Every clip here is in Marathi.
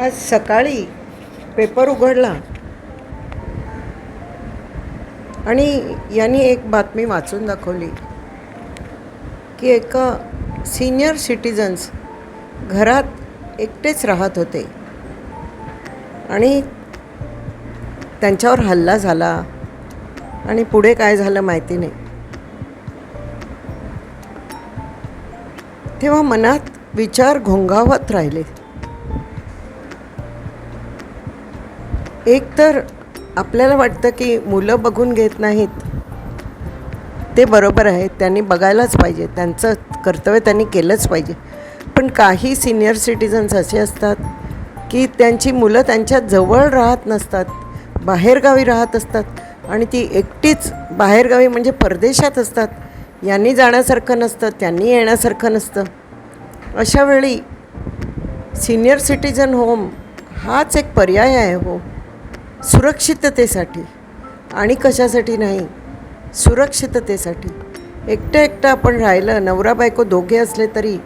आज सकाळी पेपर उघडला. आणि यांनी एक बातमी वाचून दाखवली की एका सिनियर सिटीजन्स घरात एकटेच राहत होते. आणि त्यांच्यावर हल्ला झाला. आणि पुढे काय झालं माहिती नाही. तेव्हा मनात विचार घोंगावत राहिले. एक तर आपल्याला वाटतं की मुलं बघून घेत नाहीत. ते बरोबर आहे त्यांनी बघायलाच पाहिजे त्यांचं कर्तव्य त्यांनी केलंच पाहिजे. पण काही सिनियर सिटिझन्स असे असतात की त्यांची मुलं त्यांच्या जवळ राहत नसतात बाहेरगावी राहत असतात आणि ती एकटीच बाहेरगावी म्हणजे परदेशात असतात. यांनी जाण्यासारखं नसतं त्यांनी येण्यासारखं नसतं. अशावेळी सिनियर सिटिझन होम हाच एक पर्याय आहे हो. सुरक्षिततेसाठी. आणि कशासाठी नाही? सुरक्षिततेसाठी. एकटं एकटं आपण राहिलं नवरा बायको दोघे असले तरी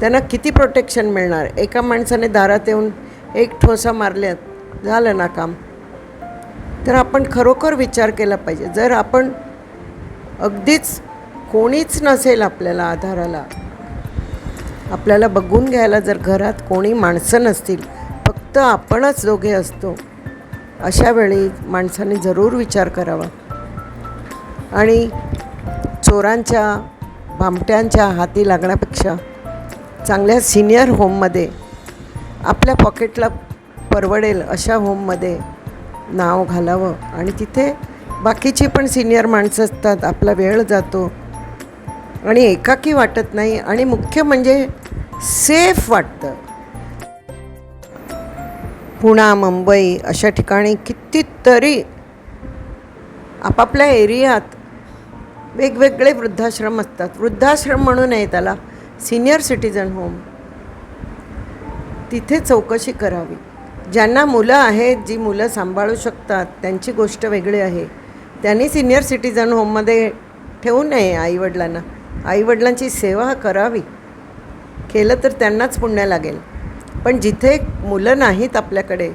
त्यांना किती प्रोटेक्शन मिळणार? एका माणसाने दारात येऊन एक ठोसा मारल्यात झालं ना काम? तर आपण खरोखर विचार केला पाहिजे. जर आपण अगदीच कोणीच नसेल आपल्याला आधाराला आपल्याला बघून घ्यायला जर घरात कोणी माणसं नसतील फक्त आपणच दोघे असतो अशा वेळी माणसाने जरूर विचार करावा. आणि चोरांच्या भामट्यांच्या हाती लागण्यापेक्षा चांगल्या सिनियर होममध्ये आपल्या पॉकेटला परवडेल अशा होममध्ये नाव घालावं. आणि तिथे बाकीची पण सिनियर माणसं असतात आपला वेळ जातो. आणि एकाकी वाटत नाही. आणि मुख्य म्हणजे सेफ वाटतं. पुणा मुंबई अशा ठिकाणी कितीतरी आपापल्या एरियात वेगवेगळे वृद्धाश्रम असतात. वृद्धाश्रम म्हणून आहे त्याला सिनियर सिटीजन होम. तिथे चौकशी करावी. ज्यांना मुलं आहेत जी मुलं सांभाळू शकतात त्यांची गोष्ट वेगळी आहे. त्यांनी सिनियर सिटीजन होममध्ये ठेवू नये आईवडिलांना. आईवडिलांची सेवा करावी. केलं तर त्यांनाच पुण्य लागेल. पण जिथे मुलं नाहीत आपल्याकडे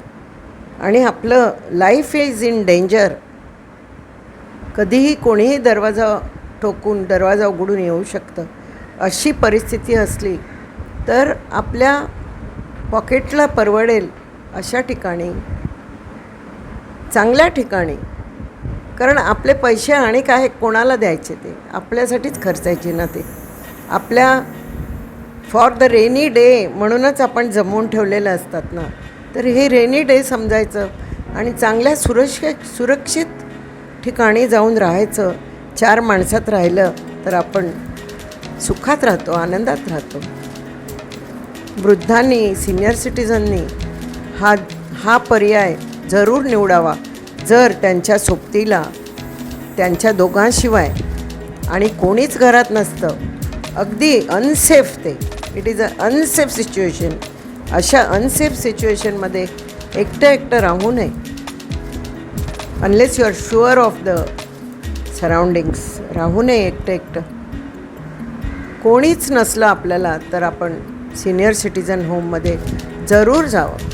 आणि आपलं लाईफ इज इन डेंजर कधीही कोणीही दरवाजा ठोकून दरवाजा उघडून येऊ शकतं. अशी परिस्थिती असली तर आपल्या पॉकेटला परवडेल अशा ठिकाणी चांगल्या ठिकाणी. कारण आपले पैसे आणि काय कोणाला द्यायचे ते? आपल्यासाठीच खर्चायचे ना ते. आपल्या फॉर द रेनी डे म्हणूनच आपण जमवून ठेवलेलं असतात ना. तर हे रेनी डे समजायचं आणि चांगल्या सुरक्षित सुरक्षित ठिकाणी जाऊन राहायचं चार माणसात राहिलं तर आपण सुखात राहतो आनंदात राहतो. वृद्धांनी सिनियर सिटीजननी हा हा पर्याय जरूर निवडावा. जर त्यांच्या सोबतीला त्यांच्या दोघांशिवाय आणि कोणीच घरात नसतं अगदी अनसेफ ते. It is a unsafe situation अशा अनसेफ सिच्युएशनमध्ये एकटं एकटं राहू नये. Unless you are sure of the surroundings राहू नये एकटं एकटं. कोणीच नसलं आपल्याला तर आपण सिनियर सिटीजन होममध्ये जरूर जावं.